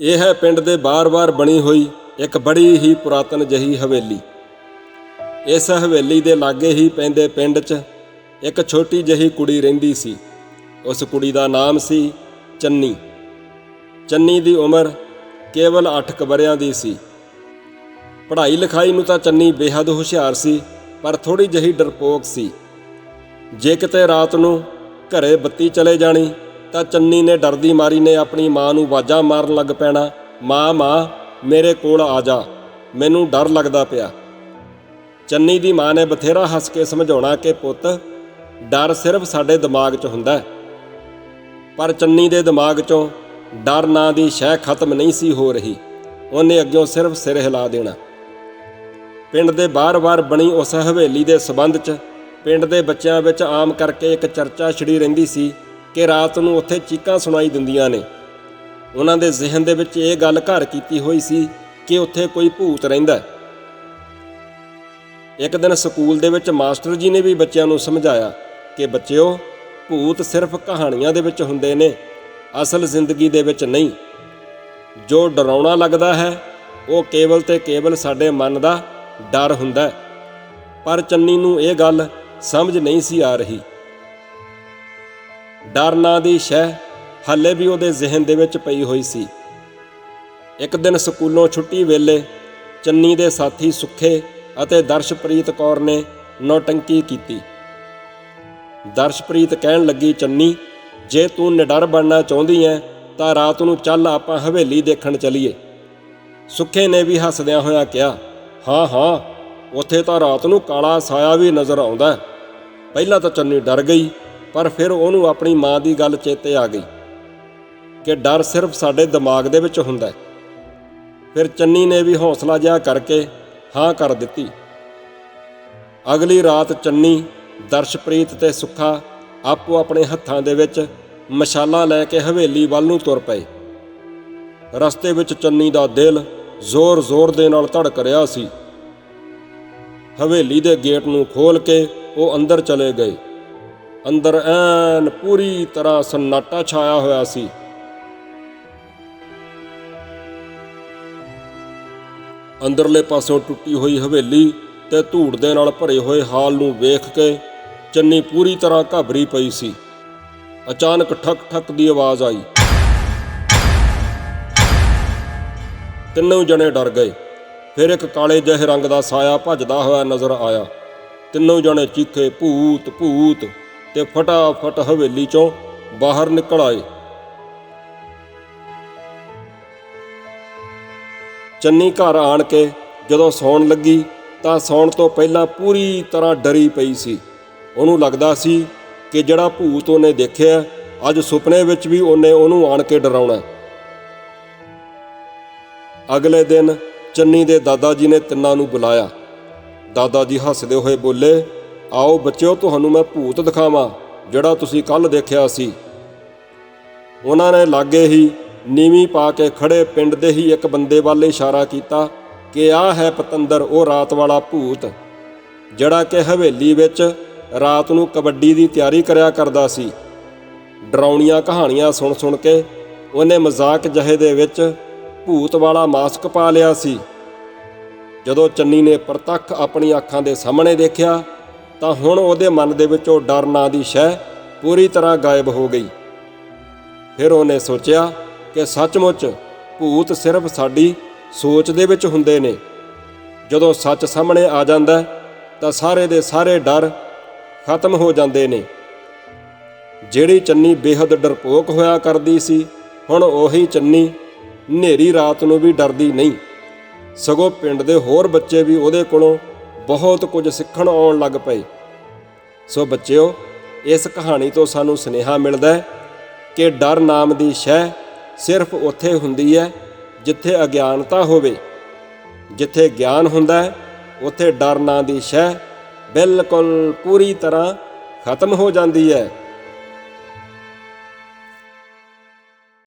ਇਹ ਹੈ ਪਿੰਡ ਦੇ ਬਾਰ-ਬਾਰ ਬਣੀ ਹੋਈ ਇੱਕ ਬੜੀ ਹੀ ਪੁਰਾਤਨ ਜਹੀ ਹਵੇਲੀ। ਇਸ ਹਵੇਲੀ ਦੇ ਲਾਗੇ ਹੀ ਪੈਂਦੇ ਪਿੰਡ 'ਚ ਇੱਕ ਛੋਟੀ ਜਹੀ ਕੁੜੀ ਰਹਿੰਦੀ ਸੀ। ਉਸ ਕੁੜੀ ਦਾ ਨਾਮ ਸੀ ਚੰਨੀ। ਚੰਨੀ ਦੀ ਉਮਰ ਕੇਵਲ 8 ਵਰਿਆਂ ਦੀ ਸੀ। ਪੜ੍ਹਾਈ ਲਿਖਾਈ ਨੂੰ ਤਾਂ ਚੰਨੀ ਬੇਹੱਦ ਹੁਸ਼ਿਆਰ ਸੀ, ਪਰ ਥੋੜੀ ਜਹੀ ਡਰਪੋਕ ਸੀ। ਜੇ ਕਿਤੇ ਰਾਤ ਨੂੰ ਘਰੇ ਬੱਤੀ ਚਲੇ ਜਾਣੀ ਤਾਂ ਚੰਨੀ ਨੇ ਡਰਦੀ ਮਾਰੀ ਨੇ ਆਪਣੀ ਮਾਂ ਨੂੰ ਆਵਾਜ਼ਾਂ ਮਾਰਨ ਲੱਗ ਪੈਣਾ। ਮਾਂ ਮਾਂ, ਮੇਰੇ ਕੋਲ ਆ ਜਾ। ਮੈਨੂੰ ਡਰ ਲੱਗਦਾ ਪਿਆ। ਚੰਨੀ ਦੀ ਮਾਂ ਨੇ ਬਥੇਰਾ ਹੱਸ ਕੇ ਸਮਝਾਉਣਾ ਕਿ ਪੁੱਤ, ਡਰ ਸਿਰਫ ਸਾਡੇ ਦਿਮਾਗ 'ਚ ਹੁੰਦਾ ਪਰ ਚੰਨੀ ਦੇ ਦਿਮਾਗ 'ਚੋਂ ਡਰ ਨਾਂ ਦੀ ਸ਼ੈ ਖਤਮ ਨਹੀਂ ਸੀ ਹੋ ਰਹੀ। ਉਹਨੇ ਅੱਗਿਓਂ ਸਿਰਫ ਸਿਰ ਹਿਲਾ ਦੇਣਾ। ਪਿੰਡ ਦੇ ਬਾਰ-ਬਾਰ ਬਣੀ ਉਸ ਹਵੇਲੀ ਦੇ ਸਬੰਧ 'ਚ ਪਿੰਡ ਦੇ ਬੱਚਿਆਂ ਵਿੱਚ ਆਮ ਕਰਕੇ ਇੱਕ ਚਰਚਾ ਛਿੜੀ ਰਹਿੰਦੀ ਸੀ ਕਿ ਰਾਤ ਨੂੰ ਉੱਥੇ ਚੀਕਾਂ ਸੁਣਾਈ ਦਿੰਦੀਆਂ ਨੇ। ਉਹਨਾਂ ਦੇ ਜ਼ਿਹਨ ਦੇ ਵਿੱਚ ਇਹ ਗੱਲ ਘਰ ਕੀਤੀ ਹੋਈ ਸੀ ਕਿ ਉੱਥੇ ਕੋਈ ਭੂਤ ਰਹਿੰਦਾ ਇੱਕ ਦਿਨ ਸਕੂਲ ਦੇ ਵਿੱਚ ਮਾਸਟਰ ਜੀ ਨੇ ਵੀ ਬੱਚਿਆਂ ਨੂੰ ਸਮਝਾਇਆ ਕਿ ਬੱਚਿਓ, ਭੂਤ ਸਿਰਫ ਕਹਾਣੀਆਂ ਦੇ ਵਿੱਚ ਹੁੰਦੇ ਨੇ, ਅਸਲ ਜ਼ਿੰਦਗੀ ਦੇ ਵਿੱਚ ਨਹੀਂ। ਜੋ ਡਰਾਉਣਾ ਲੱਗਦਾ ਹੈ, ਉਹ ਕੇਵਲ ਤੇ ਕੇਵਲ ਸਾਡੇ ਮਨ ਦਾ ਡਰ ਹੁੰਦਾ ਪਰ ਚੰਨੀ ਨੂੰ ਇਹ ਗੱਲ ਸਮਝ ਨਹੀਂ ਸੀ ਆ ਰਹੀ। ਡਰ ਨਾਂ ਦੀ ਸ਼ਹਿ ਹਾਲੇ ਵੀ ਉਹਦੇ ਜ਼ਿਹਨ ਦੇ ਵਿੱਚ ਪਈ ਹੋਈ ਸੀ। ਇੱਕ ਦਿਨ ਸਕੂਲੋਂ ਛੁੱਟੀ ਵੇਲੇ ਚੰਨੀ ਦੇ ਸਾਥੀ ਸੁੱਖੇ ਅਤੇ ਦਰਸ਼ਪ੍ਰੀਤ ਕੌਰ ਨੇ ਨੌਟੰਕੀ ਕੀਤੀ। ਦਰਸ਼ਪ੍ਰੀਤ ਕਹਿਣ ਲੱਗੀ, ਚੰਨੀ, ਜੇ ਤੂੰ ਨਿਡਰ ਬਣਨਾ ਚਾਹੁੰਦੀ ਐ, ਤਾਂ ਰਾਤ ਨੂੰ ਚੱਲ ਆਪਾਂ ਹਵੇਲੀ ਦੇਖਣ ਚਲੀਏ। ਸੁੱਖੇ ਨੇ ਵੀ ਹੱਸਦਿਆਂ ਹੋਇਆ ਕਿਹਾ, ਹਾਂ ਹਾਂ, ਉੱਥੇ ਤਾਂ ਰਾਤ ਨੂੰ ਕਾਲਾ ਸਾਇਆ ਵੀ ਨਜ਼ਰ ਆਉਂਦਾ। ਪਹਿਲਾਂ ਤਾਂ ਚੰਨੀ ਡਰ ਗਈ ਪਰ ਫਿਰ ਉਹਨੂੰ ਆਪਣੀ ਮਾਂ ਦੀ ਗੱਲ ਚੇਤੇ ਆ ਗਈ ਕਿ ਡਰ ਸਿਰਫ ਸਾਡੇ ਦਿਮਾਗ ਦੇ ਵਿੱਚ ਹੁੰਦਾ ਹੈ। ਫਿਰ ਚੰਨੀ ਨੇ ਵੀ ਹੌਸਲਾ ਜਿਹਾ ਕਰਕੇ ਹਾਂ ਕਰ ਦਿੱਤੀ। ਅਗਲੀ ਰਾਤ ਚੰਨੀ, ਦਰਸ਼ਪ੍ਰੀਤ ਤੇ ਸੁੱਖਾ ਆਪੋ ਆਪਣੇ ਹੱਥਾਂ ਦੇ ਵਿੱਚ ਮਸ਼ਾਲਾਂ ਲੈ ਕੇ ਹਵੇਲੀ ਵੱਲ ਨੂੰ ਤੁਰ ਪਏ। ਰਸਤੇ ਵਿੱਚ ਚੰਨੀ ਦਾ ਦਿਲ ਜ਼ੋਰ-ਜ਼ੋਰ ਦੇ ਨਾਲ ਧੜਕ ਰਿਹਾ ਸੀ। ਹਵੇਲੀ ਦੇ ਗੇਟ ਨੂੰ ਖੋਲ ਕੇ ਉਹ ਅੰਦਰ ਚਲੇ ਗਏ। ਅੰਦਰ ਐਨ ਪੂਰੀ ਤਰ੍ਹਾਂ ਸੰਨਾਟਾ ਛਾਇਆ ਹੋਇਆ ਸੀ। ਅੰਦਰਲੇ ਪਾਸਿਓਂ ਟੁੱਟੀ ਹੋਈ ਹਵੇਲੀ ਤੇ ਧੂੜ ਦੇ ਨਾਲ ਭਰੇ ਹੋਏ ਹਾਲ ਨੂੰ ਵੇਖ ਕੇ ਚੰਨੀ ਪੂਰੀ ਤਰ੍ਹਾਂ ਘਾਬਰੀ ਪਈ ਸੀ। ਅਚਾਨਕ ਠਕ ਠਕ ਦੀ ਆਵਾਜ਼ ਆਈ। ਤਿੰਨੋਂ ਜਣੇ ਡਰ ਗਏ। ਫਿਰ ਇੱਕ ਕਾਲੇ ਜਿਹੇ ਰੰਗ ਦਾ ਸਾਇਆ ਭੱਜਦਾ ਹੋਇਆ ਨਜ਼ਰ ਆਇਆ। ਤਿੰਨੋਂ ਜਣੇ ਚੀਖੇ, ਭੂਤ ਭੂਤ। ਤੇ ਫਟਾਫਟ ਹਵੇਲੀ ਚੋਂ ਬਾਹਰ ਨਿਕਲ ਆਏ। ਚੰਨੀ ਘਰ ਆਣ ਕੇ ਜਦੋਂ ਸੌਣ ਲੱਗੀ ਤਾਂ ਸੌਣ ਤੋਂ ਪਹਿਲਾਂ ਪੂਰੀ ਤਰ੍ਹਾਂ ਡਰੀ ਪਈ ਸੀ। ਉਹਨੂੰ ਲੱਗਦਾ ਸੀ ਕਿ ਜਿਹੜਾ ਭੂਤ ਉਹਨੇ ਦੇਖਿਆ, ਅੱਜ ਸੁਪਨੇ ਵਿੱਚ ਵੀ ਉਹਨੇ ਉਹਨੂੰ ਆਣ ਕੇ ਡਰਾਉਣਾ ਅਗਲੇ ਦਿਨ ਚੰਨੀ ਦੇ ਦਾਦਾ ਜੀ ਨੇ ਤਿੰਨਾਂ ਨੂੰ ਬੁਲਾਇਆ। ਦਾਦਾ ਜੀ ਹੱਸਦੇ ਹੋਏ ਬੋਲੇ ਆਓ ਬੱਚਿਓ, ਤੁਹਾਨੂੰ ਮੈਂ ਭੂਤ ਦਿਖਾਵਾਂ, ਜਿਹੜਾ ਤੁਸੀਂ ਕੱਲ ਦੇਖਿਆ ਸੀ। ਉਹਨਾਂ ਨੇ ਲਾਗੇ ਹੀ ਨੀਵੀਂ ਪਾ ਕੇ ਖੜੇ ਪਿੰਡ ਦੇ ਹੀ ਇੱਕ ਬੰਦੇ ਵੱਲ ਇਸ਼ਾਰਾ ਕੀਤਾ ਕਿ ਆਹ ਹੈ ਪਤੰਦਰ, ਉਹ ਰਾਤ ਵਾਲਾ ਭੂਤ, ਜਿਹੜਾ ਕਿ ਹਵੇਲੀ ਵਿੱਚ ਰਾਤ ਨੂੰ ਕਬੱਡੀ ਦੀ ਤਿਆਰੀ ਕਰਿਆ ਕਰਦਾ ਸੀ। ਡਰਾਉਣੀਆਂ ਕਹਾਣੀਆਂ ਸੁਣ ਸੁਣ ਕੇ ਉਹਨੇ ਮਜ਼ਾਕ ਜਹੇ ਦੇ ਵਿੱਚ ਭੂਤ ਵਾਲਾ ਮਾਸਕ ਪਾ ਲਿਆ ਸੀ। ਜਦੋਂ ਚੰਨੀ ਨੇ ਪ੍ਰਤੱਖ ਆਪਣੀ ਅੱਖਾਂ ਦੇ ਸਾਹਮਣੇ ਦੇਖਿਆ ਤਾਂ ਹੁਣ ਉਹਦੇ ਮਨ ਦੇ ਵਿੱਚੋਂ ਡਰ ਨਾਂ ਦੀ ਸ਼ੈ ਪੂਰੀ ਤਰ੍ਹਾਂ ਗਾਇਬ ਹੋ ਗਈ। ਫਿਰ ਉਹਨੇ ਸੋਚਿਆ ਕਿ ਸੱਚਮੁੱਚ ਭੂਤ ਸਿਰਫ ਸਾਡੀ ਸੋਚ ਦੇ ਵਿੱਚ ਹੁੰਦੇ ਨੇ। ਜਦੋਂ ਸੱਚ ਸਾਹਮਣੇ ਆ ਜਾਂਦਾ ਤਾਂ ਸਾਰੇ ਦੇ ਸਾਰੇ ਡਰ ਖਤਮ ਹੋ ਜਾਂਦੇ ਨੇ। ਜਿਹੜੀ ਚੰਨੀ ਬੇਹੱਦ ਡਰਪੋਕ ਹੋਇਆ ਕਰਦੀ ਸੀ, ਹੁਣ ਉਹੀ ਚੰਨੀ ਹਨੇਰੀ ਰਾਤ ਨੂੰ ਵੀ ਡਰਦੀ ਨਹੀਂ। ਸਗੋਂ ਪਿੰਡ ਦੇ ਹੋਰ ਬੱਚੇ ਵੀ ਉਹਦੇ ਕੋਲੋਂ ਬਹੁਤ ਕੁਝ ਸਿੱਖਣ ਆਉਣ ਲੱਗ ਪਏ। ਸੋ ਬੱਚਿਓ, ਇਸ ਕਹਾਣੀ ਤੋਂ ਸਾਨੂੰ ਸੁਨੇਹਾ ਮਿਲਦਾ ਹੈ ਕਿ ਡਰ ਨਾਮ ਦੀ ਸ਼ੈ ਸਿਰਫ ਉੱਥੇ ਹੁੰਦੀ ਹੈ ਜਿੱਥੇ ਅਗਿਆਨਤਾ ਹੋਵੇ। ਜਿੱਥੇ ਗਿਆਨ ਹੁੰਦਾ ਹੈ, ਉੱਥੇ ਡਰ ਨਾਂ ਦੀ ਸ਼ੈ ਬਿਲਕੁਲ ਪੂਰੀ ਤਰ੍ਹਾਂ ਖਤਮ ਹੋ ਜਾਂਦੀ ਹੈ।